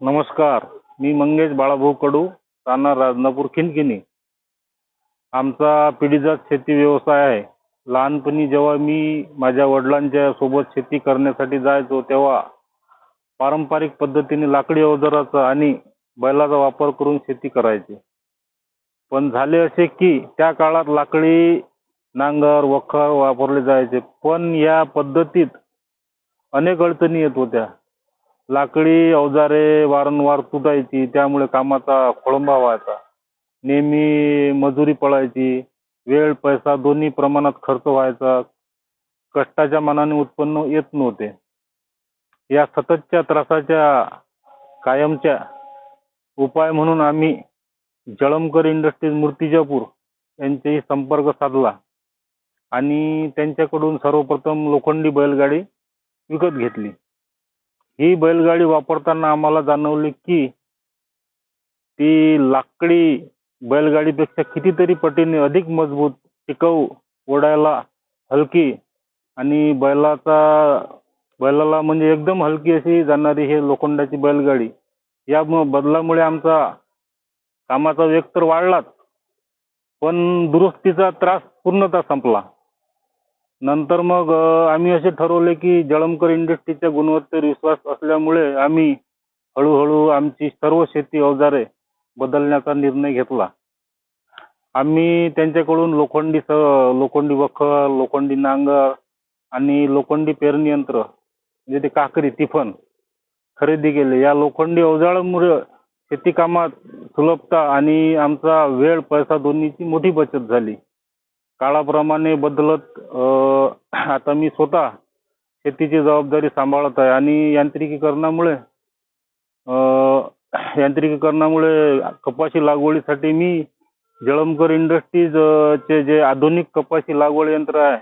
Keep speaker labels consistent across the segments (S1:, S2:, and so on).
S1: नमस्कार मी मंगेश बाळाभाऊ कडू राहणार राजनापूर खिनखिनी. आमचा पिढीजात शेती व्यवसाय आहे. लहानपणी जेव्हा मी माझ्या वडिलांच्या सोबत शेती करण्यासाठी जायचो तेव्हा पारंपरिक पद्धतीने लाकडी अवजाराचा आणि बैलाचा वापर करून शेती करायचे. पण झाले असे की त्या काळात लाकडी नांगर वखर वापरले जायचे. पण या पद्धतीत अनेक अडचणी येत होत्या. लाकडी अवजारे वारंवार तुटायची त्यामुळे कामाचा खोळंबा व्हायचा. नेहमी मजुरी पडायची वेळ पैसा दोन्ही प्रमाणात खर्च व्हायचा. कष्टाच्या मानाने उत्पन्न येत नव्हते. या सततच्या त्रासाच्या कायमच्या उपाय म्हणून आम्ही जळमकर इंडस्ट्रीज मूर्तिजापूर यांच्याशी संपर्क साधला आणि त्यांच्याकडून सर्वप्रथम लोखंडी बैलगाडी विकत घेतली. ही बैलगाडी वापरताना आम्हाला जाणवले की ती लाकडी बैलगाडीपेक्षा कितीतरी पटीने अधिक मजबूत टिकाऊ ओढायला हलकी आणि बैलाचा बैलाला म्हणजे एकदम हलकी अशी जाणारी हे लोखंडाची बैलगाडी. या म- बदलामुळे आमचा कामाचा वेग तर वाढलाच पण दुरुस्तीचा त्रास पूर्णतः संपला. नंतर मग आम्ही असे ठरवले की जळमकर इंडस्ट्रीच्या गुणवत्तेवर विश्वास असल्यामुळे आम्ही हळूहळू आमची सर्व शेती अवजारे बदलण्याचा निर्णय घेतला. आम्ही त्यांच्याकडून लोखंडी स लोखंडी वखर लोखंडी नांगर आणि लोखंडी पेरणी यंत्र म्हणजे ते काकरी तिफन खरेदी केले. या लोखंडी अवजाळामुळे शेती कामात सुलभता आणि आमचा वेळ पैसा दोन्हीची मोठी बचत झाली. काळाप्रमाणे बदलत आता मी स्वतः शेतीची जबाबदारी सांभाळत आहे आणि यांत्रिकीकरणामुळे यांत्रिकीकरणामुळे कपाशी लागवडीसाठी मी जळमकर इंडस्ट्रीज चे जे आधुनिक कपाशी लागवड यंत्र आहे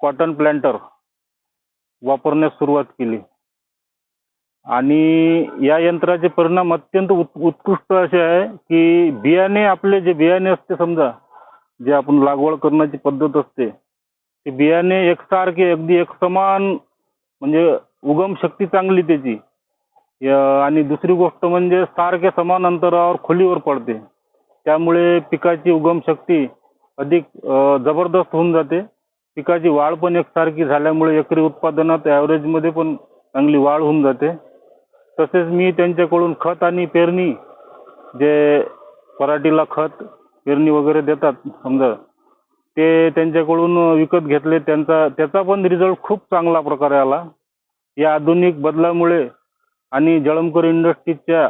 S1: कॉटन प्लॅन्टर वापरण्यास सुरुवात केली. आणि या यंत्राचे परिणाम अत्यंत उत् उत्कृष्ट असे आहे की बियाणे आपले जे बियाणे असते समजा जे आपण लागवड करण्याची पद्धत असते ते बियाणे एकसारखे अगदी एक समान म्हणजे उगम शक्ती चांगली त्याची. य- आणि दुसरी गोष्ट म्हणजे सारखे समान अंतरावर खोलीवर पडते. त्यामुळे पिकाची उगम शक्ती अधिक जबरदस्त होऊन जाते. पिकाची वाढ पण एकसारखी झाल्यामुळे एकरी उत्पादनात ॲव्हरेजमध्ये पण चांगली वाढ होऊन जाते. तसेच मी त्यांच्याकडून खत आणि पेरणी जे पराठीला खत पेरणी वगैरे देतात. समजा ते त्यांच्याकडून विकत घेतले त्यांचा त्याचा पण रिझल्ट खूप चांगला प्रकारे आला. या आधुनिक बदलामुळे आणि जळमकर इंडस्ट्रीजच्या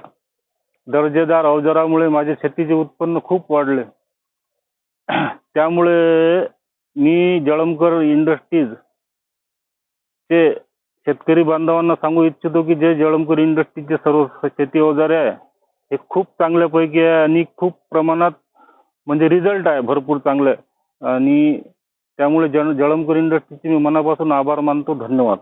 S1: दर्जेदार अवजारामुळे माझे शेतीचे उत्पन्न खूप वाढले. त्यामुळे मी जळमकर इंडस्ट्रीज चे शेतकरी बांधवांना सांगू इच्छितो की जे जळमकर इंडस्ट्रीजचे सर्व शेती अवजारे आहे हे खूप चांगल्यापैकी आहे आणि खूप प्रमाणात म्हणजे रिझल्ट आहे भरपूर चांगलं. आणि त्यामुळे जळ जळमकर इंडस्ट्रीचे मी मनापासून आभार मानतो धन्यवाद.